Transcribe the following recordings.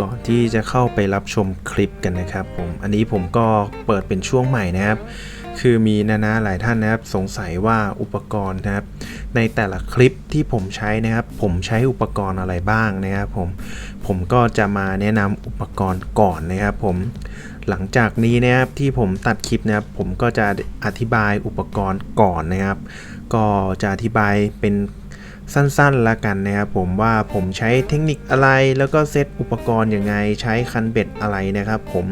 ก่อนที่จะเข้าไปรับชมคลิปกันนะครับผมอันนี้ผมก็เปิดเป็นช่วงใหม่นะครับ คือมีนานาหลายท่านนะครับสงสัยว่าอุปกรณ์นะครับ ในแต่ละคลิปที่ผมใช้นะครับ ผมใช้อุปกรณ์อะไรบ้างนะครับผมผมก็จะมาแนะนำอุปกรณ์ก่อนนะครับผมหลังจากนี้นะครับที่ผมตัดคลิปนะครับ ผมก็จะอธิบายอุปกรณ์ก่อนนะครับ ก็จะอธิบายเป็น สั้นๆละกันนะครับผมว่าผมใช้เทคนิคอะไรแล้วก็เซตอุปกรณ์ยังไงใช้คันเบ็ดอะไรนะครับผม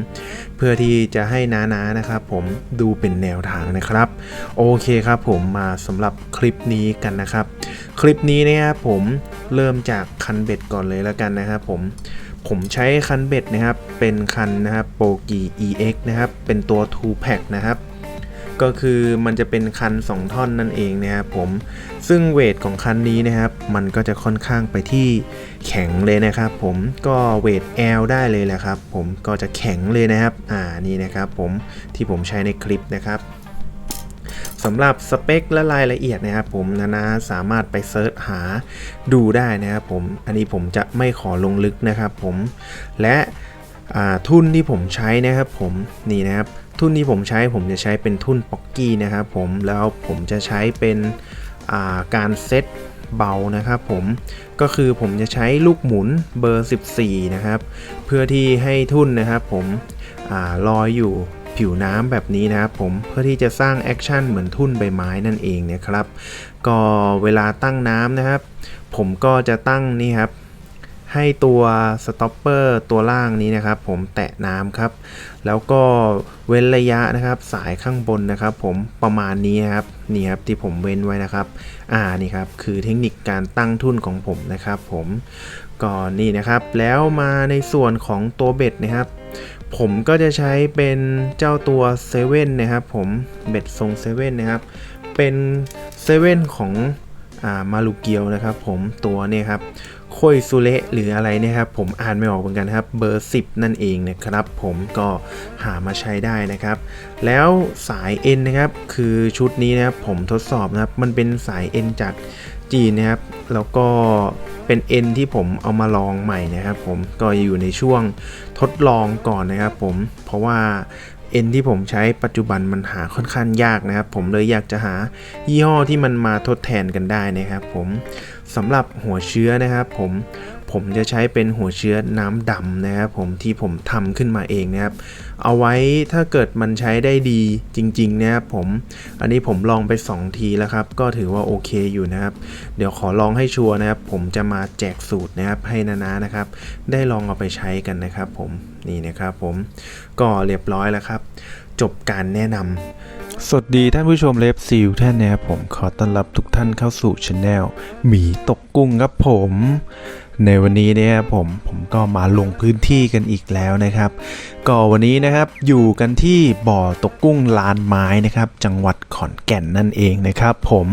เพื่อที่จะให้น้าๆนะครับผมดูเป็นแนวทางนะครับ โอเคครับผมมาสำหรับคลิปนี้กันนะครับ คลิปนี้นะครับผมเริ่มจากคันเบ็ดก่อนเลยละกันนะครับผมผมใช้คันเบ็ดนะครับเป็นคันนะครับโปกี EX นะครับเป็นตัว 2 pack นะครับ ก็คือมันจะเป็นคัน 2 ท่อนนั่นเองนะครับผมซึ่งเวทของคันนี้นะครับ มันก็จะค่อนข้างไปที่แข็งเลยนะครับผมก็เวท L ได้เลยแหละครับผมก็จะแข็งเลยนะครับ อ่านี่นะครับผมที่ผมใช้ในคลิปนะครับสำหรับสเปคและรายละเอียดนะครับผมนานาสามารถไปเซิร์ชหาดูได้นะครับผมอันนี้ผมจะไม่ขอลงลึกนะครับผมและทุนที่ผมใช้นะครับผมนี่นะครับ ทุนที่ผมใช้ผมจะใช้เป็นทุนป๊อกกี้นะครับผมแล้วผมจะใช้เป็นาการเซตเบานะครับผมก็คือผมจะใช้ลูกหมุนเบอร์ 14 นะครับ เพื่อที่ให้ทุนนะครับผมอลอยอยู่ผิวน้ำแบบนี้นะครับผมเพื่อที่จะสร้างแอคชั่นเหมือนทุ่นใบไม้นั่นเองนะครับ ก็เวลาตั้งน้ำนะครับ ผมก็จะตั้งนี่ครับ ให้ตัวสต็อปเปอร์ตัวล่างนี้นะครับ ผมแตะน้ำครับ แล้วก็เว้นระยะนะครับ สายข้างบนนะครับ ผมประมาณนี้ครับนี่ครับที่ผมเว้นไว้นะครับ อ่านี่ครับคือเทคนิคการตั้งทุ่นของผมนะครับ ผมก่อนนี่นะครับ แล้วมาในส่วนของตัวเบ็ดนะครับ ผมก็จะใช้เป็นเจ้าตัวเซเว่นนะครับ ผมเบ็ดทรงเซเว่นนะครับ เป็นเซเว่นของอ่ามาลูเกียวนะครับ ผมตัวนี่ยครับ โคยซูเละหรืออะไรนี่ยครับผมอ่านไม่ออกเหมือนกันครับเบอร์ 10 นั่นเองนะครับ ผมก็หามาใช้ได้นะครับ แล้วสาย N นะครับ คือชุดนี้นะครับผมทดสอบนะครับ มันเป็นสาย N จากจีนนะครับ แล้วก็เป็น N ที่ผมเอามาลองใหม่นะครับ ผมก็อยู่ในช่วงทดลองก่อนนะครับ ผมเพราะว่า N ที่ผมใช้ปัจจุบันมันหาค่อนข้างยากนะครับ ผมเลยอยากจะหายี่ห้อที่มันมาทดแทนกันได้นะครับ ผม สำหรับหัวเชื้อนะครับผมผมจะใช้เป็นหัวเชื้อน้ำดำนะครับผมที่ผมทำขึ้นมาเองนะครับ เอาไว้ถ้าเกิดมันใช้ได้ดีจริงๆนะครับผม อันนี้ผมลองไป 2 ทีแล้วครับ ก็ถือว่าโอเคอยู่นะครับ เดี๋ยวขอลองให้ชัวร์นะครับ ผมจะมาแจกสูตรนะครับให้นาๆนะครับ ได้ลองเอาไปใช้กันนะครับ ผมนี่นะครับผมก็เรียบร้อยแล้วครับ จบการแนะนำ สวัสดีท่านผู้ชมเลฟซิลท่านนะครับผมขอต้อนรับทุกท่านเข้าสู่ช anel หมีตกกุ้งครับผม ในวันนี้เนี่ยผมผมก็มาลงพื้นที่กันอีกแล้วนะครับ ก็วันนี้นะครับอยู่กันที่บ่อตกกุ้งลานไม้นะครับ จังหวัดขอนแก่นนั่นเองนะครับ ผม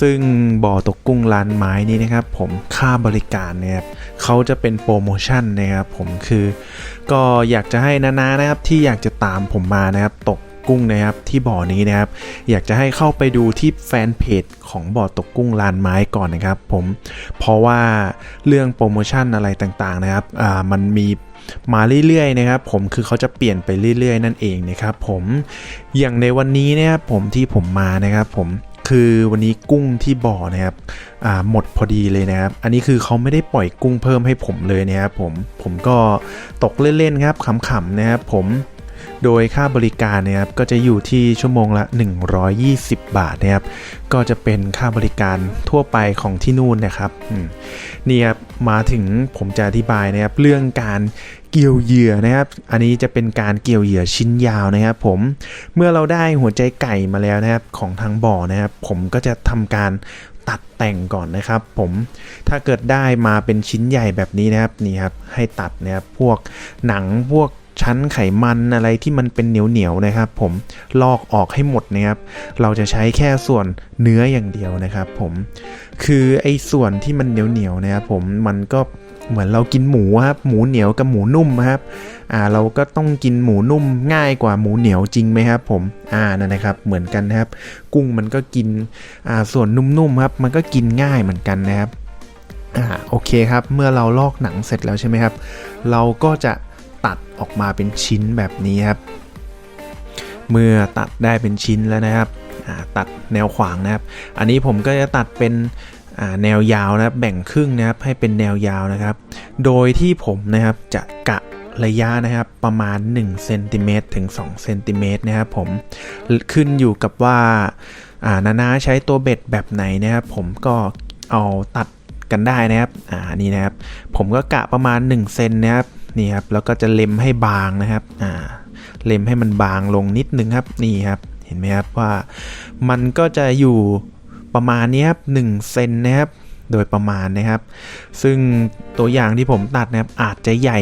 ซึ่งบ่อตกกุ้งลานไม้นี้นะครับผมค่าบริการเนี่ยเขาจะเป็นโปรโมชั่นนะครับผมคือ ก็อยากจะให้นาๆนะครับที่อยากจะตามผมมานะครับตก กุ้งนะครับที่บ่อนี้นะครับ อยากจะให้เข้าไปดูที่แฟนเพจของบ่อตกกุ้งลานไม้ก่อนนะครับ ผมเพราะว่าเรื่องโปรโมชั่นอะไรต่างๆนะครับอ่ามันมีมาเรื่อยๆนะครับ ผมคือเขาจะเปลี่ยนไปเรื่อยๆ นั่นเองนะครับผมอย่างในวันนี้นะครับผมที่ผมมานะครับ ผมคือวันนี้กุ้งที่บ่อนะครับหมดพอดีเลยนะครับ อันนี้คือเขาไม่ได้ปล่อยกุ้งเพิ่มให้ผมเลยนะครับผมผมก็ตกเล่นๆครับขำๆนะครับผม โดยค่าบริการนะครับก็จะอยู่ที่ชั่วโมงละ 120 บาทนะครับก็จะเป็นค่าบริการทั่วไปของที่นู่นนะครับนี่ครับมาถึงผมจะอธิบายนะครับเรื่องการเกี่ยวเหยื่อนะครับ อันนี้จะเป็นการเกี่ยวเหยื่อชิ้นยาวนะครับ ผม เมื่อเราได้หัวใจไก่มาแล้วนะครับของทางบ่อนะครับ ผมก็จะทำการตัดแต่งก่อนนะครับ ผมถ้าเกิดได้มาเป็นชิ้นใหญ่แบบนี้นะครับนี่ครับให้ตัดนะครับพวกหนังพวก ชั้นไขมันอะไรที่มันเป็นเหนียวเหนียวๆนะครับ ผมลอกออกให้หมดนะครับ เราจะใช้แค่ส่วนเนื้ออย่างเดียวนะครับ ผมคือไอ้ส่วนที่มันเหนียวเหนียวๆนะครับผมมันก็เหมือนเรากินหมูครับหมูเหนียวกับหมูนุ่มครับอ่าเราก็ต้องกินหมูนุ่มง่ายกว่าหมูเหนียวจริงไหมครับ ผมอ่านั่นนะครับ เหมือนกันนะครับ กุ้งมันก็กินอ่าส่วนนุ่มๆครับ มันก็กินง่ายเหมือนกันนะครับอ่าโอเคครับ เมื่อเราลอกหนังเสร็จแล้วใช่ไหมครับ เราก็จะ ตัดออกมาเป็นชิ้นแบบนี้ครับ เมื่อตัดได้เป็นชิ้นแล้วนะครับ ตัดแนวขวางนะครับ อันนี้ผมก็จะตัดเป็นแนวยาวนะครับ แบ่งครึ่งนะครับ ให้เป็นแนวยาวนะครับ โดยที่ผมนะครับจะกะระยะนะครับประมาณ1เซนติเมตรถึง2เซนติเมตรนะครับผมขึ้นอยู่กับว่าอ่านานาใช้ตัวเบ็ดแบบไหนนะครับผมก็เอาตัดกันได้นะครับอ่านี่นะครับ ผมก็กะประมาณ1เซนนะครับ นี่ครับแล้วก็จะเล็มให้บางนะครับอ่าเล็มให้มันบางลงนิดนึงครับนี่ครับเห็นไหมครับว่ามันก็จะอยู่ประมาณนี้ครับ1เซนนะครับโดยประมาณนะครับ ซึ่งตัวอย่างที่ผมตัดนะครับอาจจะใหญ่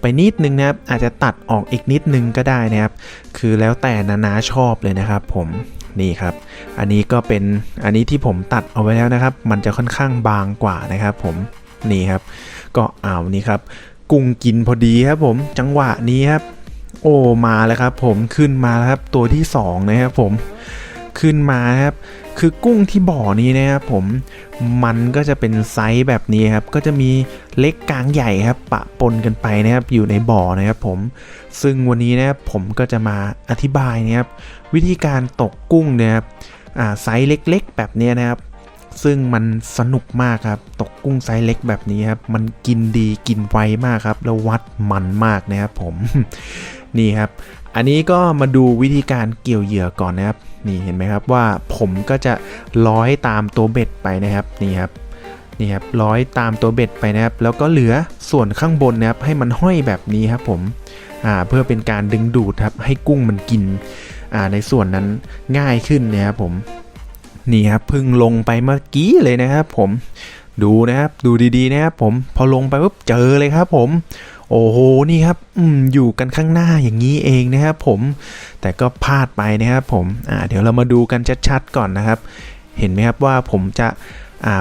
ไปนิดนึงนะครับ อาจจะตัดออกอีกนิดนึงก็ได้นะครับ คือแล้วแต่นานาชอบเลยนะครับผมนี่ครับ อันนี้ก็เป็นอันนี้ที่ผมตัดเอาไว้แล้วนะครับ มันจะค่อนข้างบางกว่านะครับผมนี่ครับ ก็เอานี่ครับ กุ้งกินพอดีครับผมจังหวะนี้ครับ โอ้มาแล้วครับ ผมขึ้นมาแล้วครับตัวที่สองนะครับผมขึ้นมาครับคือกุ้งที่บ่อนี้นะครับผมมันก็จะเป็นไซส์แบบนี้ครับ ก็จะมีเล็กกลางใหญ่ครับ ปะปนกันไปนะครับอยู่ในบ่อนะครับผมซึ่งวันนี้นะครับผมก็จะมาอธิบายนะครับวิธีการตกกุ้งนะครับไซส์เล็กๆ แบบนี้นะครับ ซึ่งมันสนุกมากครับ ตกกุ้งไซส์เล็กแบบนี้ครับ มันกินดีกินไวมากครับ แล้ววัดมันมากนะครับผม นี่ครับ อันนี้ก็มาดูวิธีการเกี่ยวเหยื่อก่อนนะครับ นี่เห็นไหมครับว่าผมก็จะร้อยตามตัวเบ็ดไปนะครับ นี่ครับ นี่ครับร้อยตามตัวเบ็ดไปนะครับ แล้วก็เหลือส่วนข้างบนนะครับ ให้มันห้อยแบบนี้ครับผม อ่า เพื่อเป็นการดึงดูดครับ ให้กุ้งมันกิน อ่า ในส่วนนั้นง่ายขึ้นนะครับผม นี่ครับเพิ่งลงไปเมื่อกี้เลยนะครับผมดูนะครับดูดีๆนะครับผมพอลงไปปุ๊บเจอเลยครับผม โอ้โหนี่ครับอืมอยู่กันข้างหน้าอย่างนี้เองนะครับผมแต่ก็พลาดไปนะครับผมอ่าเดี๋ยวเรามาดูกันชัดๆก่อนนะครับ เห็นไหมครับว่าผมจะอ่า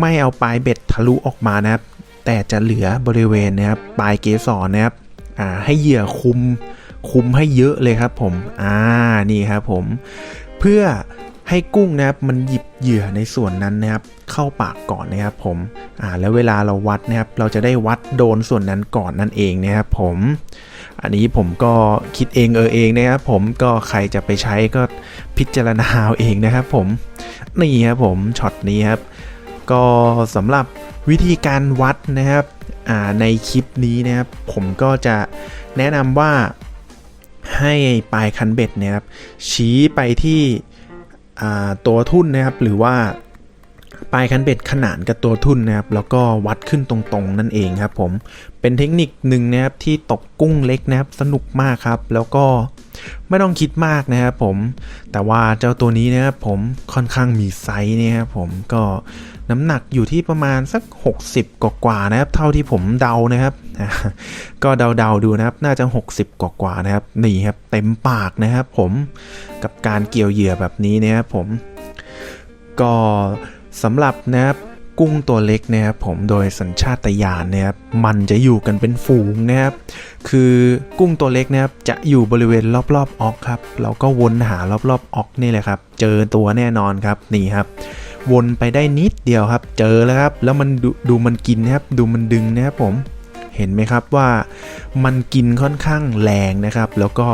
ไม่เอาปลายเบ็ดทะลุออกมานะครับ แต่จะเหลือบริเวณนะครับปลายเกสรนะครับอ่าให้เหยื่อคุมคุมให้เยอะเลยครับผม อ่า นี่ครับผม เพื่อ ให้กุ้งนะครับมันหยิบเหยื่อในส่วนนั้นนะครับเข้าปากก่อนนะครับผมอ่าแล้วเวลาเราวัดนะครับเราจะได้วัดโดนส่วนนั้นก่อนนั่นเองนะครับผมอันนี้ผมก็คิดเองเออเองนะครับผมก็ใครจะไปใช้ก็พิจารณาเอาเองนะครับผมนี่ครับผมช็อตนี้ครับก็สำหรับวิธีการวัดนะครับอ่าในคลิปนี้นะครับผมก็จะแนะนำว่าให้ปลายคันเบ็ดนี่ยครับชี้ไปที่ ตัวทุ่นนะครับหรือว่าปลายคันเบ็ดขนานกับตัวทุ่นนะครับแล้วก็วัดขึ้นตรงๆนั่นเองครับผมเป็นเทคนิคหนึ่งนะครับที่ตกกุ้งเล็กนะครับสนุกมากครับ แล้วก็ไม่ต้องคิดมากนะครับผมแต่ว่าเจ้าตัวนี้นะครับผมค่อนข้างมีไซส์เนี่ยครับผมก็ น้ำหนักอยู่ที่ประมาณสัก 60 กว่าๆนะครับ เท่าที่ผมเดานะครับ ก็เดาๆดูนะครับ น่าจะ 60 กว่าๆนะครับ นี่ครับ เต็มปากนะครับ ผมกับการเกี่ยวเหยื่อแบบนี้นะครับผม ก็สำหรับนะครับกุ้งตัวเล็กนะครับผมโดยสัญชาตญาณนะครับมันจะอยู่กันเป็นฝูงนะครับคือกุ้งตัวเล็กนะครับจะอยู่บริเวณรอบๆออกครับเราก็วนหารอบๆออกนี่แหละครับ เจอตัวแน่นอนครับนี่ครับ วนไปได้นิดเดียวครับ เจอแล้วครับ แล้วมันดูดูมันกินนะครับ ดูมันดึงนะครับผม เห็นไหมครับว่ามันกินค่อนข้างแรงนะครับ แล้วก็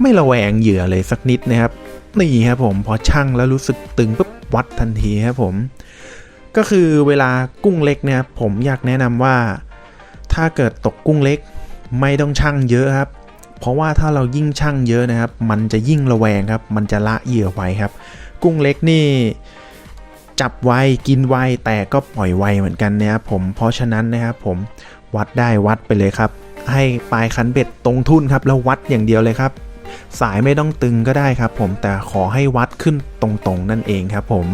ไม่ระแวงเหยื่อเลยสักนิดนะครับ นี่ครับผม พอชั่งแล้วรู้สึกตึงปุ๊บวัดทันทีครับผม ก็คือเวลากุ้งเล็กเนี่ยครับผมอยากแนะนำว่า ถ้าเกิดตกกุ้งเล็ก ไม่ต้องชั่งเยอะครับเพราะว่าถ้าเรายิ่งชั่งเยอะนะครับ มันจะยิ่งระแวงครับ มันจะละเหยื่อไวครับ กุ้งเล็กนี่ จับไวกินไวแต่ก็ปล่อยไวเหมือนกันนะครับผมเพราะฉะนั้นนะครับผมวัดได้วัดไปเลยครับ ให้ปลายคันเบ็ดตรงทุ่นครับ แล้ววัดอย่างเดียวเลยครับ สายไม่ต้องตึงก็ได้ครับ ผมแต่ขอให้วัดขึ้นตรงๆนั่นเองครับผม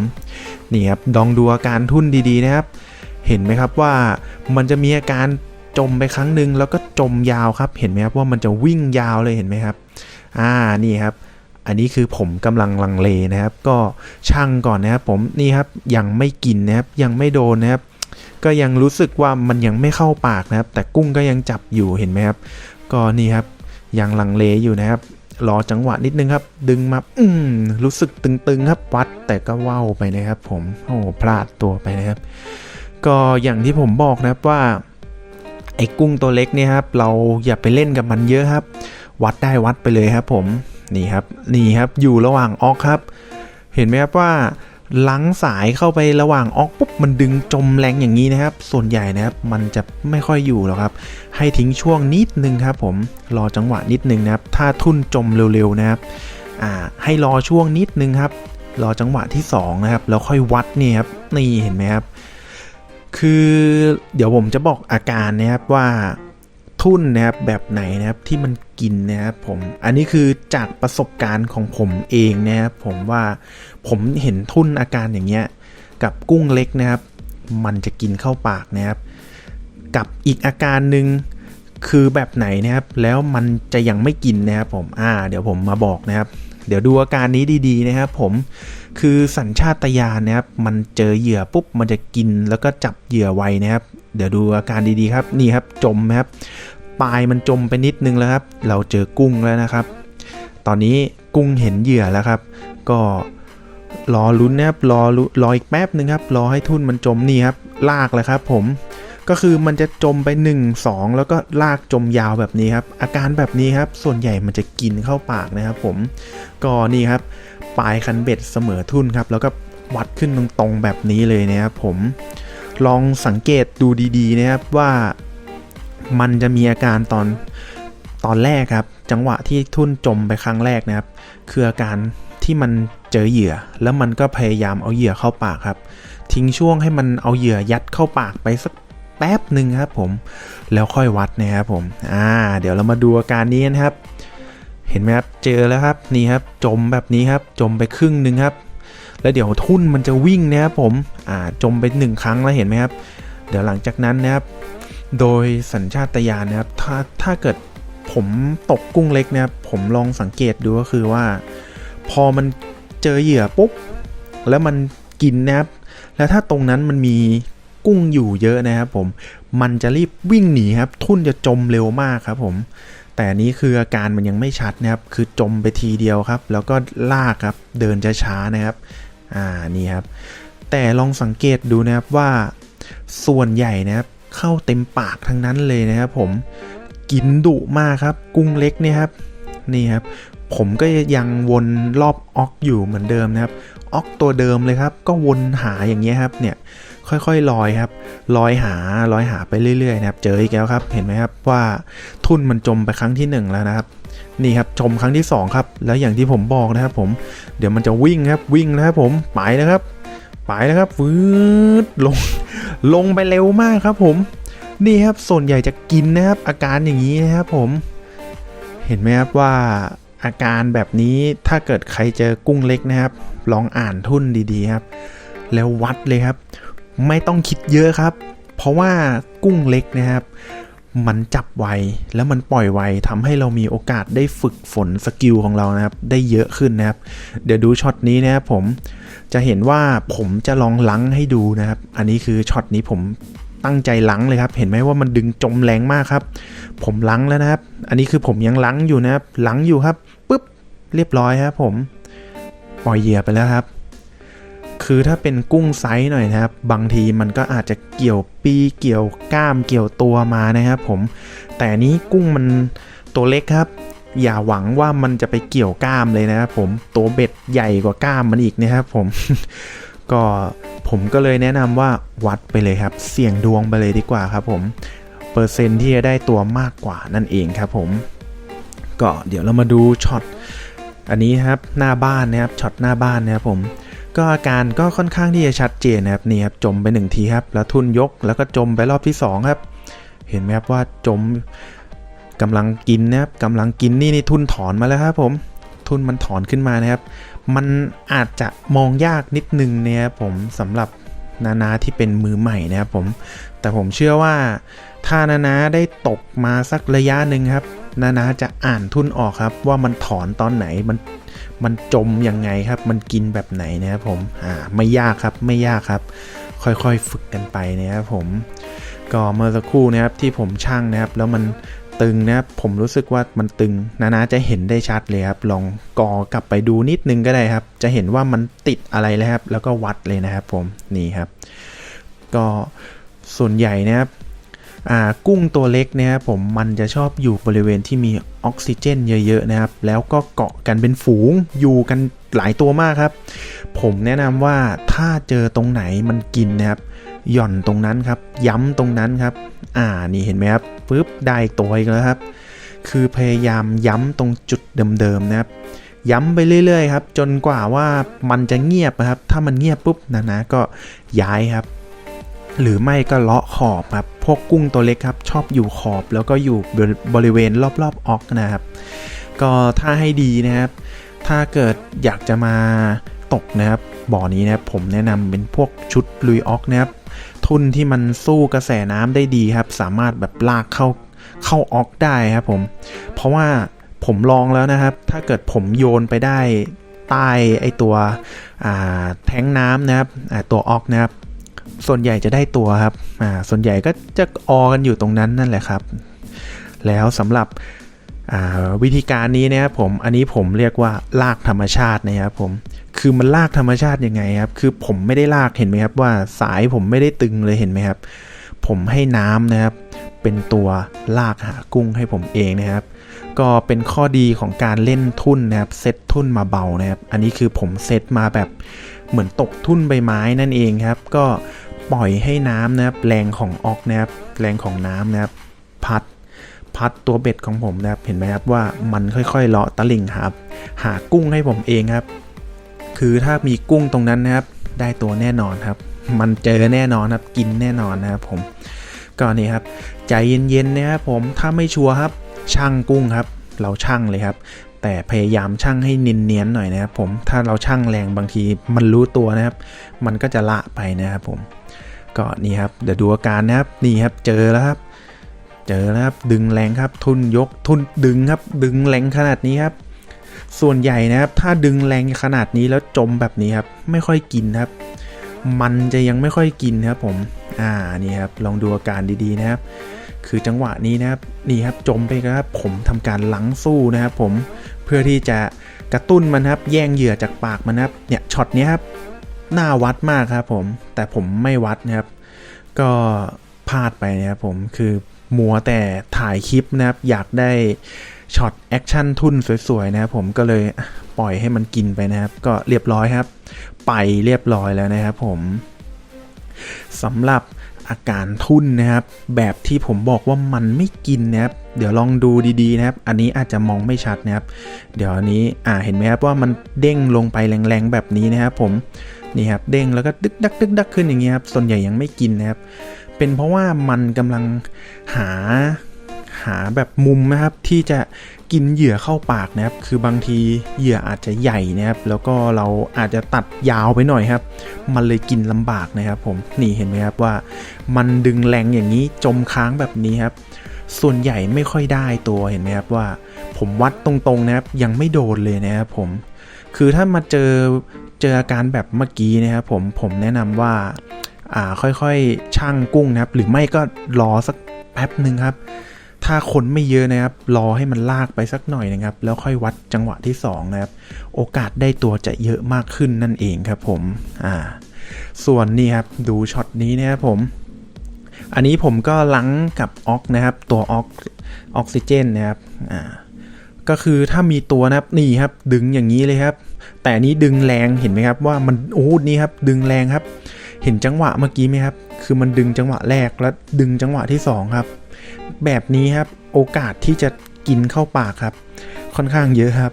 นี่ครับลองดูอาการทุ่นดีๆนะครับ เห็นไหมครับว่ามันจะมีอาการจมไปครั้งหนึ่งแล้วก็จมยาวครับ เห็นไหมครับว่ามันจะวิ่งยาวเลยเห็นไหมครับ อ่านี่ครับ อันนี้คือผมกำลังลังเลนะครับ ก็ช่างก่อนนะครับผมนี่ครับยังไม่กินนะครับยังไม่โดนนะครับ ก็ยังรู้สึกว่ามันยังไม่เข้าปากนะครับ แต่กุ้งก็ยังจับอยู่เห็นไหมครับ ก็นี่ครับยังลังเลอยู่นะครับรอจังหวะนิดนึงครับ ดึงมาอืมรู้สึกตึงๆครับวัดแต่ก็ว่าวไปนะครับ ผมโอ้พลาดตัวไปนะครับ ก็อย่างที่ผมบอกนะครับว่าไอ้กุ้งตัวเล็กเนี่ยครับ เราอย่าไปเล่นกับมันเยอะครับ วัดได้วัดไปเลยครับผม นี่ครับนี่ครับอยู่ระหว่างออกครับ เห็นไหมครับว่าหลังสายเข้าไประหว่างออกปุ๊บมันดึงจมแรงอย่างนี้นะครับ ส่วนใหญ่นะครับมันจะไม่ค่อยอยู่หรอกครับ ให้ทิ้งช่วงนิดนึงครับ ผมรอจังหวะนิดนึงนะครับ ถ้าทุ่นจมเร็วๆนะครับอ่าให้รอช่วงนิดนึงครับ รอจังหวะที่สองนะครับแล้วค่อยวัดนี่ครับนี่เห็นไหมครับ คือเดี๋ยวผมจะบอกอาการนะครับว่า ทุ่นนะครับแบบไหนนะครับที่มันกินนะครับผมอันนี้คือจากประสบการณ์ของผมเองนะครับผมว่าผมเห็นทุ่นอาการอย่างเงี้ยกับกุ้งเล็กนะครับ มันจะกินเข้าปากนะครับ กับอีกอาการหนึ่งคือแบบไหนนะครับ แล้วมันจะยังไม่กินนะครับผมอ่า เดี๋ยวผมมาบอกนะครับ เดี๋ยวดูอาการนี้ดีๆนะครับ ผมคือสัญชาตญาณนะครับ มันเจอเหยื่อปุ๊บมันจะกินแล้วก็จับเหยื่อไว้นะครับ เดี๋ยวดูอาการดีๆครับนี่ครับจมครับปลายมันจมไปนิดนึงแล้วครับ เราเจอกุ้งแล้วนะครับ ตอนนี้กุ้งเห็นเหยื่อแล้วครับ ก็รอลุ้นนะครับรอลุ้นรออีกแป๊บหนึ่งครับรอให้ทุ่นมันจมนี่ครับลากเลยครับผมก็คือมันจะจมไป 1 2 แล้วก็ลากจมยาวแบบนี้ครับ อาการแบบนี้ครับ ส่วนใหญ่มันจะกินเข้าปากนะครับผมก็นี่ครับ ปลายคันเบ็ดเสมอทุ่นครับ แล้วก็วัดขึ้นตรงๆแบบนี้เลยนะครับผม ลองสังเกตดูดีๆนะครับว่ามันจะมีอาการตอนตอนแรกครับ จังหวะที่ทุ่นจมไปครั้งแรกนะครับ คืออาการที่มันเจอเหยื่อ แล้วมันก็พยายามเอาเหยื่อเข้าปากครับ ทิ้งช่วงให้มันเอาเหยื่อยัดเข้าปากไปสักแป๊บหนึ่งครับผมแล้วค่อยวัดนะครับผมอ่าเดี๋ยวเรามาดูอาการนี้นะครับ เห็นไหมครับเจอแล้วครับนี่ครับจมแบบนี้ครับจมไปครึ่งหนึ่งครับ แล้วเดี๋ยวทุ่นมันจะวิ่งนะครับผมอ่าจมไปหนึ่งครั้งแล้วเห็นไหมครับ เดี๋ยวหลังจากนั้นนะครับ โดยสัญชาตญาณนะครับ ถ้าถ้าเกิดผมตกกุ้งเล็กนะครับ ผมลองสังเกตดูก็คือว่า พอมันเจอเหยื่อปุ๊บ แล้วมันกินนะครับ แล้วถ้าตรงนั้นมันมีกุ้งอยู่เยอะนะครับผม มันจะรีบวิ่งหนีครับ ทุ่นจะจมเร็วมากครับผม แต่นนี้คืออาการมันยังไม่ชัดนะครับ คือจมไปทีเดียวครับ แล้วก็ลากครับ เดินช้าๆนะครับ อ่านี่ครับ แต่ลองสังเกตดูนะครับว่าส่วนใหญ่นะครับเข้าเต็มปากทั้งนั้นเลยนะครับผมกินดุมากครับ กุ้งเล็กเนี่ยครับนี่ครับ ผมก็ยังวนรอบออกอยู่เหมือนเดิมนะครับออกตัวเดิมเลยครับ ก็วนหาอย่างเงี้ยครับเนี่ย ค่อยๆลอยครับลอยหาลอยหาไปเรื่อยๆนะครับ เจออีกแล้วครับ เห็นไหมครับว่าทุ่นมันจมไปครั้งที่หนึ่งแล้วนะครับ นี่ครับชมครั้งที่สองครับ แล้วอย่างที่ผมบอกนะครับ ผมเดี๋ยวมันจะวิ่งครับวิ่งนะครับผมไปแล้วครับไปแล้วครับวืดลงลงไปเร็วมากครับ ผมนี่ครับส่วนใหญ่จะกินนะครับ อาการอย่างนี้นะครับ ผมเห็นไหมครับว่าอาการแบบนี้ถ้าเกิดใครเจอกุ้งเล็กนะครับ ลองอ่านทุ่นดีๆครับ แล้ววัดเลยครับ ไม่ต้องคิดเยอะครับ เพราะว่ากุ้งเล็กนะครับ มันจับไวแล้วมันปล่อยไวทำให้เรามีโอกาสได้ฝึกฝนสกิลของเรานะครับ ได้เยอะขึ้นนะครับ เดี๋ยวดูช็อตนี้นะครับผมจะเห็นว่าผมจะลองลังให้ดูนะครับ อันนี้คือช็อตนี้ผมตั้งใจลังเลยครับ เห็นไหมว่ามันดึงจมแรงมากครับ ผมลังแล้วนะครับ อันนี้คือผมยังลังอยู่นะครับลังอยู่ครับปุ๊บเรียบร้อยครับผม ปล่อยเหยื่อไปแล้วครับ คือถ้าเป็นกุ้งไซส์หน่อยนะครับ บางทีมันก็อาจจะเกี่ยวปีเกี่ยวก้ามเกี่ยวตัวมานะครับ ผม แต่นี้กุ้งมันตัวเล็กครับ อย่าหวังว่ามันจะไปเกี่ยวก้ามเลยนะครับผมตัวเบ็ดใหญ่กว่าก้ามมันอีกนะครับผมก็ผมก็เลยแนะนำว่าวัดไปเลยครับ เสี่ยงดวงไปเลยดีกว่าครับ ผมเปอร์เซ็นที่จะได้ตัวมากกว่านั่นเองครับผมก็เดี๋ยวเรามาดูช็อตอันนี้ครับหน้าบ้านนะครับช็อตหน้าบ้านนะครับผม ก็อาการก็ค่อนข้างที่จะชัดเจนนะครับนี่ครับจมไปหนึ่งทีครับแล้วทุนยกแล้วก็จมไปรอบที่สองครับ เห็นไหมครับว่าจมกำลังกินนะครับกำลังกินนี่นี่ทุนถอนมาแล้วครับผมทุนมันถอนขึ้นมานะครับ มันอาจจะมองยากนิดนึงเนี่ยผมสำหรับนานาที่เป็นมือใหม่นะครับผมแต่ผมเชื่อว่าถ้านานาได้ตกมาสักระยะหนึ่งครับ นานาจะอ่านทุนออกครับว่ามันถอนตอนไหนมัน มันจมยังไงครับ มันกินแบบไหนนะครับผมอ่าไม่ยากครับไม่ยากครับ ค่อยๆฝึกกันไปนะครับผมก็เมื่อสักครู่นะครับที่ผมช่างนะครับ แล้วมันตึงนะครับผมรู้สึกว่ามันตึงนานาจะเห็นได้ชัดเลยครับ ลองกอกลับไปดูนิดนึงก็ได้ครับ จะเห็นว่ามันติดอะไรแล้วครับ แล้วก็วัดเลยนะครับผมนี่ครับ ก็ส่วนใหญ่นะครับ กุ้งตัวเล็กเนี่ยครับผมมันจะชอบอยู่บริเวณที่มีออกซิเจนเยอะๆนะครับ แล้วก็เกาะกันเป็นฝูงอยู่กันหลายตัวมากครับ ผมแนะนำว่าถ้าเจอตรงไหนมันกินนะครับหย่อนตรงนั้นครับ ย้ำตรงนั้นครับ อ่านี่เห็นไหมครับปึ๊บได้อีกตัวอีกแล้วครับ คือพยายามย้ำตรงจุดเดิมๆนะครับย้ำไปเรื่อยๆครับ จนกว่าว่ามันจะเงียบนะครับ ถ้ามันเงียบปุ๊บนะนะก็ย้ายครับ หรือไม่ก็เลาะขอบครับพวกกุ้งตัวเล็กครับ ชอบอยู่ขอบแล้วก็อยู่บริเวณรอบๆออกนะครับ ก็ถ้าให้ดีนะครับ ถ้าเกิดอยากจะมาตกนะครับบ่อนี้นะครับผมแนะนำเป็นพวกชุดลุยออกนะครับทุนที่มันสู้กระแสน้ำได้ดีครับ สามารถแบบลากเข้าเข้าออกได้ครับผม เพราะว่าผมลองแล้วนะครับ ถ้าเกิดผมโยนไปได้ใต้ไอตัวแท้งน้ำนะครับตัวออกนะครับ ส่วนใหญ่จะได้ตัวครับอ่าส่วนใหญ่ก็จะออกันอยู่ตรงนั้นนั่นแหละครับ แล้วสำหรับอ่าวิธีการนี้นะครับผม อันนี้ผมเรียกว่าลากธรรมชาตินะครับผม คือมันลากธรรมชาติยังไงครับ คือผมไม่ได้ลากเห็นไหมครับว่าสายผมไม่ได้ตึงเลยเห็นไหมครับ ผมให้น้ำนะครับ เป็นตัวลากหากุ้งให้ผมเองนะครับ ก็เป็นข้อดีของการเล่นทุ่นนะครับเซตทุ่นมาเบานะครับ อันนี้คือผมเซตมาแบบเหมือนตกทุ่นใบไม้นั่นเองครับ ก็ ปล่อยให้น้ำนะครับแรงของออกนะครับแรงของน้ำนะครับพัดพัดตัวเบ็ดของผมนะครับเห็นไหมครับว่ามันค่อยๆเลาะตะลิ่งครับ หากุ้งให้ผมเองครับ คือถ้ามีกุ้งตรงนั้นนะครับ ได้ตัวแน่นอนครับ มันเจอแน่นอนครับกินแน่นอนนะครับผมก็นี่ครับ ใจเย็นๆนะครับผมถ้าไม่ชัวร์ครับช่างกุ้งครับ เราช่างเลยครับ แต่พยายามช่างให้เนียนๆหน่อยนะครับผมถ้าเราช่างแรงบางทีมันรู้ตัวนะครับ มันก็จะละไปนะครับผม ก็นี่ครับเดี๋ยวดูอาการนะครับนี่ครับเจอแล้วครับ เจอแล้วครับดึงแรงครับ ทุนยกทุนดึงครับ ดึงแรงขนาดนี้ครับ ส่วนใหญ่นะครับถ้าดึงแรงขนาดนี้แล้วจมแบบนี้ครับ ไม่ค่อยกินครับ มันจะยังไม่ค่อยกินครับผมอ่านี่ครับลองดูอาการดีๆนะครับ คือจังหวะนี้นะครับนี่ครับจมไปครับ ผมทำการหลังสู้นะครับ ผมเพื่อที่จะกระตุ้นมันครับ แย่งเหยื่อจากปากมันครับเนี่ยช็อตนี้ครับ น้าวัดมากครับผมแต่ผมไม่วัดนะครับ ก็พลาดไปนะครับผมคือมัวแต่ถ่ายคลิปนะครับ อยากได้ช็อตแอคชั่นทุ่นสวยๆนะครับผมก็เลยปล่อยให้มันกินไปนะครับ ก็เรียบร้อยครับ ไปเรียบร้อยแล้วนะครับผมสำหรับอาการทุ่นนะครับ แบบที่ผมบอกว่ามันไม่กินนะครับ เดี๋ยวลองดูดีๆนะครับ อันนี้อาจจะมองไม่ชัดนะครับ เดี๋ยวอันนี้อ่าเห็นไหมครับว่ามันเด้งลงไปแรงๆแบบนี้นะครับผม นี่ครับเด้งแล้วก็ดึกดักดึกดักขึ้นอย่างเงี้ยครับส่วนใหญ่ยังไม่กินนะครับ เป็นเพราะว่ามันกำลังหาหาแบบมุมนะครับที่จะกินเหยื่อเข้าปากนะครับ คือบางทีเหยื่ออาจจะใหญ่นะครับ แล้วก็เราอาจจะตัดยาวไปหน่อยครับ มันเลยกินลำบากนะครับ ผมนี่เห็นไหมครับว่า มันดึงแรงอย่างนี้จมค้างแบบนี้ครับ ส่วนใหญ่ไม่ค่อยได้ตัวเห็นไหมครับว่า ผมวัดตรงๆนะครับยังไม่โดนเลยนะครับผมคือถ้ามาเจอ เจออาการแบบเมื่อกี้นะครับผมผมแนะนำว่าอ่าค่อยๆช่างกุ้งนะครับ หรือไม่ก็รอสักแป๊บหนึ่งครับ ถ้าคนไม่เยอะนะครับ รอให้มันลากไปสักหน่อยนะครับ แล้วค่อยวัดจังหวะที่2นะครับ โอกาสได้ตัวจะเยอะมากขึ้นนั่นเองครับผมอ่าส่วนนี่ครับดูช็อตนี้นะครับผม อันนี้ผมก็ลังกับออกนะครับ ตัวออกออกซิเจนนะครับอ่าก็คือถ้ามีตัวนะครับนี่ครับดึงอย่างนี้เลยครับ แต่นี้ดึงแรงเห็นไหมครับว่ามันโอ้นี่ครับดึงแรงครับ เห็นจังหวะเมื่อกี้ไหมครับ คือมันดึงจังหวะแรกแล้วดึงจังหวะที่สองครับ แบบนี้ครับโอกาสที่จะกินเข้าปากครับ ค่อนข้างเยอะครับ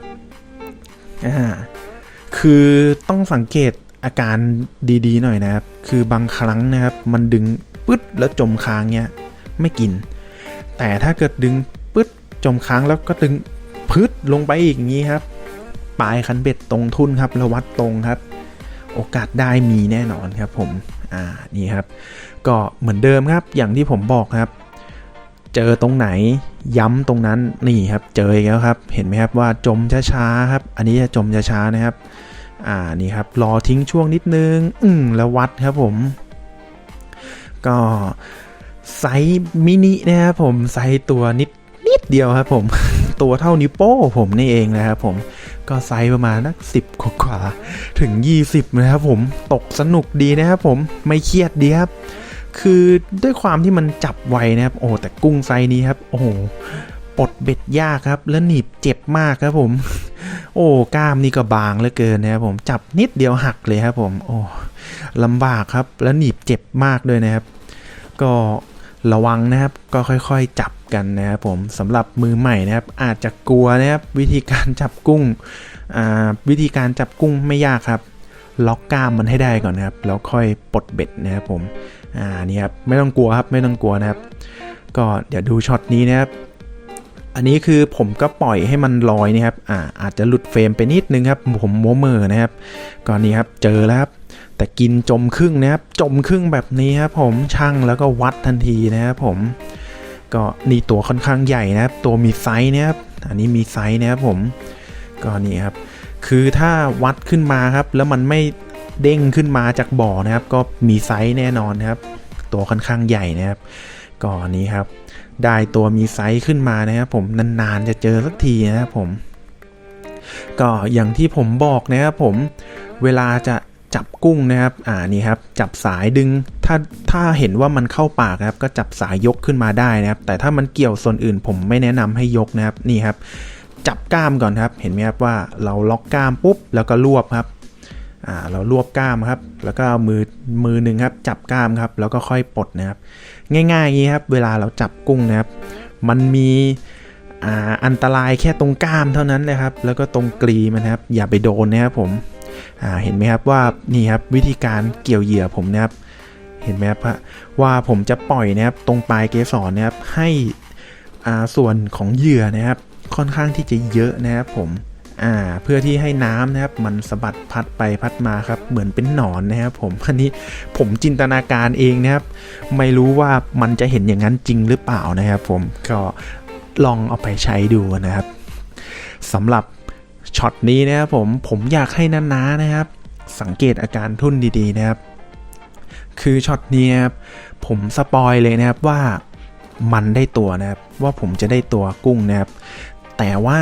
อ่าคือต้องสังเกตอาการดีๆ หน่อยนะครับ คือบางครั้งนะครับ มันดึงปึ๊ดแล้วจมค้างเนี้ยไม่กิน แต่ถ้าเกิดดึงปึ๊ดจมค้างแล้วก็ดึงพืดลงไปอีกอย่างนี้ครับ ปลายคันเบ็ดตรงทุ่นครับแล้ววัดตรงครับ โอกาสได้มีแน่นอนครับผมอ่านี่ครับ ก็เหมือนเดิมครับอย่างที่ผมบอกครับ เจอตรงไหนย้ำตรงนั้นนี่ครับ เจอแล้วครับ เห็นไหมครับว่าจมช้าๆครับ อันนี้จะจมช้าๆนะครับ อ่านี่ครับรอทิ้งช่วงนิดนึง อืมแล้ววัดครับผม ก็ไซส์มินินะครับผมไซส์ตัวนิดนิดเดียวครับผม ตัวเท่านิ้วโป้ผมนี่เองนะครับผม ก็ไซส์ประมาณนักสิบกว่าถึง 20 นะครับผมตกสนุกดีนะครับผมไม่เครียดดีครับ คือด้วยความที่มันจับไวนะครับ โอ้แต่กุ้งไซส์นี้ครับ โอ้โหปลดเบ็ดยากครับ แล้วหนีบเจ็บมากครับผม โอ้กล้ามนี่ก็บางเหลือเกินนะครับผมจับนิดเดียวหักเลยครับผม โอ้ลำบากครับ แล้วหนีบเจ็บมากด้วยนะครับ ก็ ระวังนะครับก็ค่อยๆจับกันนะครับผมสำหรับมือใหม่นะครับอาจจะกลัวนะครับวิธีการจับกุ้งวิธีการจับกุ้งไม่ยากครับ ล็อกกล้ามมันให้ได้ก่อนนะครับแล้วค่อยปลดเบ็ดนะครับผมอ่านี่ครับไม่ต้องกลัวครับไม่ต้องกลัวนะครับ ก็เดี๋ยวดูช็อตนี้นะครับอันนี้คือผมก็ปล่อยให้มันลอยนี่ครับอ่าอาจจะหลุดเฟรมไปนิดนึงครับผมโมเมอร์นะครับก่อนนี้ครับเจอแล้วครับ แต่กินจมครึ่งนะครับ จมครึ่งแบบนี้ครับผมช่างแล้วก็วัดทันทีนะครับผม ก็นี่ตัวค่อนข้างใหญ่นะครับ ตัวมีไซส์นะครับอันนี้มีไซส์นะครับผมก็นี่ครับ คือถ้าวัดขึ้นมาครับ แล้วมันไม่เด้งขึ้นมาจากบ่อนะครับ ก็มีไซส์แน่นอนนะครับ ตัวค่อนข้างใหญ่นะครับก็อันนี้ครับ ได้ตัวมีไซส์ขึ้นมานะครับผมนานๆจะเจอสักทีนะครับผม ก็อย่างที่ผมบอกนะครับผมเวลาจะ จับกุ้งนะครับ อ่านี่ครับ จับสายดึง ถ้าถ้าเห็นว่ามันเข้าปากนะครับ ก็จับสายยกขึ้นมาได้นะครับ แต่ถ้ามันเกี่ยวส่วนอื่น ผมไม่แนะนำให้ยกนะครับ นี่ครับ จับกล้ามก่อนครับ เห็นไหมครับว่าเราล็อกกล้ามปุ๊บ แล้วก็รวบครับ อ่า เรารวบกล้ามครับ แล้วก็มือ มือหนึ่งครับ จับกล้ามครับ แล้วก็ค่อยปลดนะครับ ง่ายๆอย่างนี้ครับ เวลาเราจับกุ้งนะครับ มันมีอ่าอันตรายแค่ตรงกล้ามเท่านั้นเลยครับ แล้วก็ตรงกรีมันะครับ อย่าไปโดนนะครับผม เห็นไหมครับว่านี่ครับวิธีการเกี่ยวเหยื่อผมนะครับเห็นไหมครับว่าผมจะปล่อยนะครับตรงปลายเกสรนะครับให้ส่วนของเหยื่อนะครับค่อนข้างที่จะเยอะนะครับผมอ่าเพื่อที่ให้น้ำนะครับมันสะบัดพัดไปพัดมาครับเหมือนเป็นหนอนนะครับผมอันนี้ผมจินตนาการเองนะครับ ไม่รู้ว่ามันจะเห็นอย่างนั้นจริงหรือเปล่านะครับ ผมก็ลองเอาไปใช้ดูนะครับสำหรับ ช็อตนี้นะครับผมผมอยากให้นานๆนะครับ สังเกตอาการทุ่นดีๆนะครับ คือช็อตนี้นครับผมสปอยเลยนะครับว่ามันได้ตัวนะครับ ว่าผมจะได้ตัวกุ้งนะครับ แต่ว่า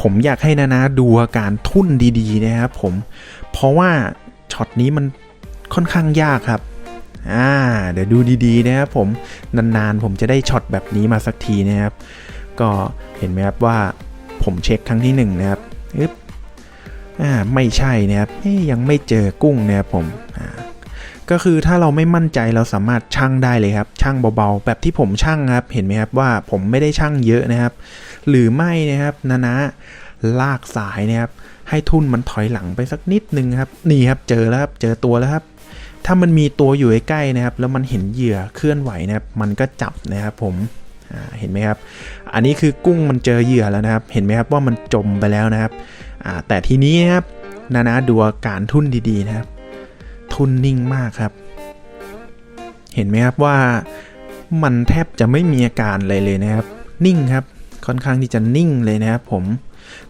ผมอยากให้นานาดูอาการทุ่นดีๆนะครับผมเพราะว่าช็อตนี้มันค่อนข้างยากครับอ่าเดี๋ยวดูดีๆนะครับผมนานๆผมจะได้ช็อตแบบนี้มาสักทีนะครับ ก็เห็นไหมครับว่าผมเช็คครั้งที่หนึ่งนะครับ อึ๊บอ่าไม่ใช่นะครับยังไม่เจอกุ้งนะครับผมอ่าก็คือถ้าเราไม่มั่นใจเราสามารถชั่งได้เลยครับชั่งเบาๆ แบบที่ผมชั่งครับ เห็นไหมครับว่าผมไม่ได้ชั่งเยอะนะครับ หรือไม่นะครับนานะลากสายนะครับ ให้ทุ่นมันถอยหลังไปสักนิดนึงครับ นี่ครับเจอแล้วครับเจอตัวแล้วครับ ถ้ามันมีตัวอยู่ใกล้นะครับ แล้วมันเห็นเหยื่อเคลื่อนไหวนะครับ มันก็จับนะครับผม เห็นไหมครับ อันนี้คือกุ้งมันเจอเหยื่อแล้วนะครับ เห็นไหมครับว่ามันจมไปแล้วนะครับ แต่ทีนี้นะครับนานะดูอาการทุ่นดีๆนะครับ ทุ่นนิ่งมากครับ เห็นไหมครับว่ามันแทบจะไม่มีอาการอะไรเลยนะครับ นิ่งครับ ค่อนข้างที่จะนิ่งเลยนะครับผม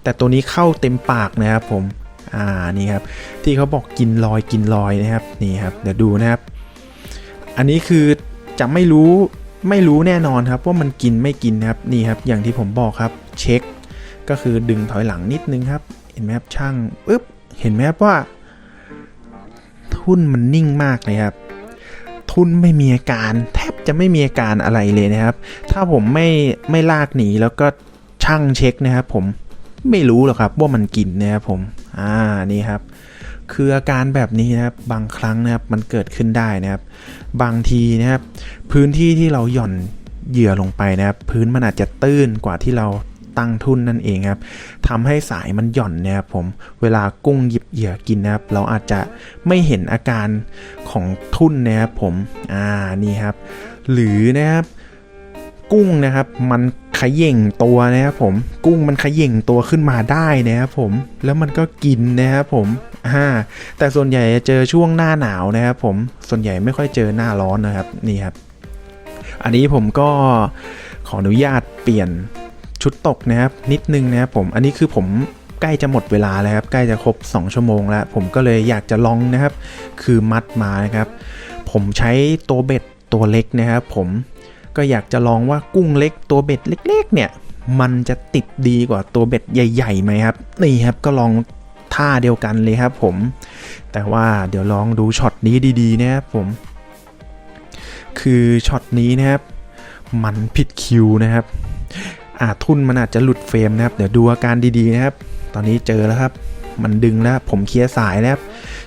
แต่ตัวนี้เข้าเต็มปากนะครับผม อ่า นี่ครับ ที่เขาบอกกินลอยกินลอยนะครับ นี่ครับ เดี๋ยวดูนะครับ อันนี้คือจะไม่รู้ ไม่รู้แน่นอนครับว่ามันกินไม่กินนะครับนี่ครับอย่างที่ผมบอกครับเช็ค ก็คือดึงถอยหลังนิดนึงครับ เห็นไหมครับช่างปึ๊บเห็นไหมครับว่า ทุนมันนิ่งมากเลยครับ ทุนไม่มีอาการ แทบจะไม่มีอาการอะไรเลยนะครับ ถ้าผมไม่ไม่ลากหนีแล้วก็ช่างเช็คนะครับ ผมไม่รู้หรอกครับว่ามันกินนะครับผม อ่านี่ครับ คืออาการแบบนี้นะครับบางครั้งนะครับมันเกิดขึ้นได้นะครับ บางทีนะครับ พื้นที่ที่เราหย่อนเหยื่อลงไปนะครับ พื้นมันอาจจะตื้นกว่าที่เราตั้งทุนนั่นเองครับทำให้สายมันหย่อนนะครับผมเวลากุ้งหยิบเหยื่อกินนะครับ เราอาจจะไม่เห็นอาการของทุนนะครับผมอ่านี่ครับ หรือนะครับกุ้งนะครับมันขย่งตัวนะครับผมกุ้งมันขย่งตัวขึ้นมาได้นะครับผมแล้วมันก็กินนะครับผม อ่าแต่ส่วนใหญ่จะเจอช่วงหน้าหนาวนะครับ ผมส่วนใหญ่ไม่ค่อยเจอหน้าร้อนนะครับนี่ครับ อันนี้ผมก็ขออนุญาตเปลี่ยนชุดตกนะครับ นิดนึงนะครับผมอันนี้คือผมใกล้จะหมดเวลาแล้วครับใกล้จะครบ 2 ชั่วโมงแล้ว ผมก็เลยอยากจะลองนะครับ คือมัดมานะครับ ผมใช้ตัวเบ็ดตัวเล็กนะครับ ผมก็อยากจะลองว่ากุ้งเล็กตัวเบ็ดเล็ก ๆ เนี่ย มันจะติดดีกว่าตัวเบ็ดใหญ่ๆไหมครับนี่ครับก็ลอง ท่าเดียวกันเลยครับผม แต่ว่าเดี๋ยวลองดูช็อตนี้ดีๆนะครับผม คือช็อตนี้นะครับ มันผิดคิวนะครับ อาทุนมันอาจจะหลุดเฟรมนะครับ เดี๋ยวดูอาการดีๆนะครับ ตอนนี้เจอแล้วครับ มันดึงแล้วผมเคลียร์สายนะครับ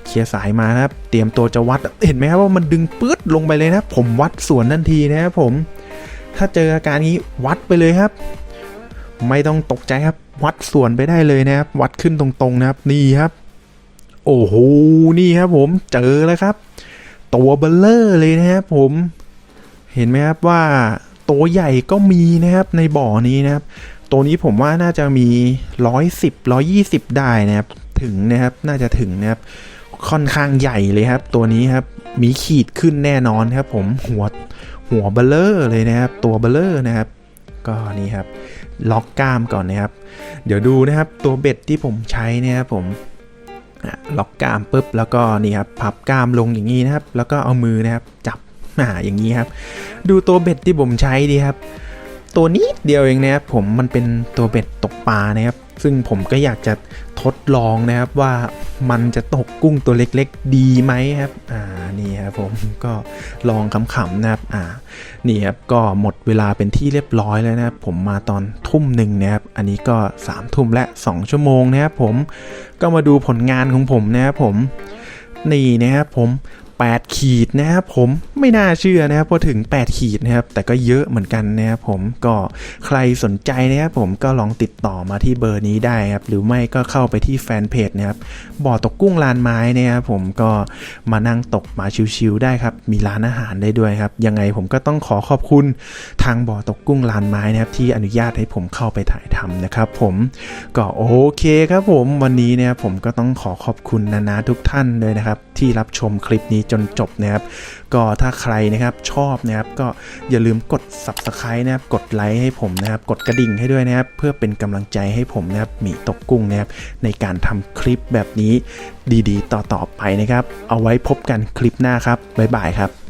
เคลียร์สายมานะครับ เตรียมตัวจะวัด เห็นไหมครับว่ามันดึงปื๊ดลงไปเลยนะผมวัดส่วนทันทีนะครับผม ถ้าเจออาการนี้วัดไปเลยครับ ไม่ต้องตกใจครับ วัดส่วนไปได้เลยนะครับ วัดขึ้นตรงๆนะครับ นี่ครับ โอ้โห นี่ครับผม เจอแล้วครับ ตัวเบลเลอร์เลยนะครับผม เห็นไหมครับว่าตัวใหญ่ก็มีนะครับในบ่อนี้นะครับ ตัวนี้ผมว่าน่าจะมี 110 120 ได้นะครับ ถึงนะครับ น่าจะถึงนะครับ ค่อนข้างใหญ่เลยครับ ตัวนี้ครับ มีขีดขึ้นแน่นอนครับ ผม หัว หัวเบลเลอร์เลยนะครับ ตัวเบลเลอร์นะครับ ก็นี่ครับ ล็อกกล้ามก่อนนะครับ เดี๋ยวดูนะครับตัวเบ็ดที่ผมใช้เนะครับผมล็อกกล้ามปุ๊บแล้วก็นี่ครับพับกล้ามลงอย่างนี้นะครับ แล้วก็เอามือนะครับจับหาอย่างนี้ครับ ดูตัวเบ็ดที่ผมใช้ดีครับ ตัวนี้เดียวเองนะครับผมมันเป็นตัวเบ็ดตกปลานะครับ ซึ่งผมก็อยากจะทดลองนะครับว่ามันจะตกกุ้งตัวเล็กๆ ดีไหมครับอ่านี่ครับผมก็ลองขำๆนะครับอ่านี่ครับก็หมดเวลาเป็นที่เรียบร้อยแล้วนะครับผมมาตอนทุ่มหนึ่งนะครับอันนี้ก็3ามทุ่มและ 2 ชั่วโมงนะครับผมก็มาดูผลงานของผมนะครับผมนี่นะครับผม 8 ขีดนะครับผมไม่น่าเชื่อนะครับพอถึง 8 ขีดนะครับแต่ก็เยอะเหมือนกันนะครับผมก็ใครสนใจนะครับผมก็ลองติดต่อมาที่เบอร์นี้ได้ครับหรือไม่ก็เข้าไปที่แฟนเพจนะครับบ่อตกกุ้งลานไม้นะครับผมก็มานั่งตกมาชิวๆได้ครับมีร้านอาหารได้ด้วยครับยังไงผมก็ต้องขอขอบคุณทางบ่อตกกุ้งลานไม้นะครับที่อนุญาตให้ผมเข้าไปถ่ายทำนะครับผมก็โอเคครับผมวันนี้เนี่ยผมก็ต้องขอขอบคุณนานาทุกท่านเลยนะครับที่รับชมคลิปนี้จนจบนะครับ ก็ถ้าใครนะครับชอบนะครับก็อย่าลืมกด subscribe นะครับกดไลค์ให้ผมนะครับกดกระดิ่งให้ด้วยนะครับเพื่อเป็นกำลังใจให้ผมนะครับหมีตกกุ้งนะครับในการทำคลิปแบบนี้ดีๆ ต่อๆไปนะครับ เอาไว้พบกันคลิปหน้าครับบ๊ายบายครับ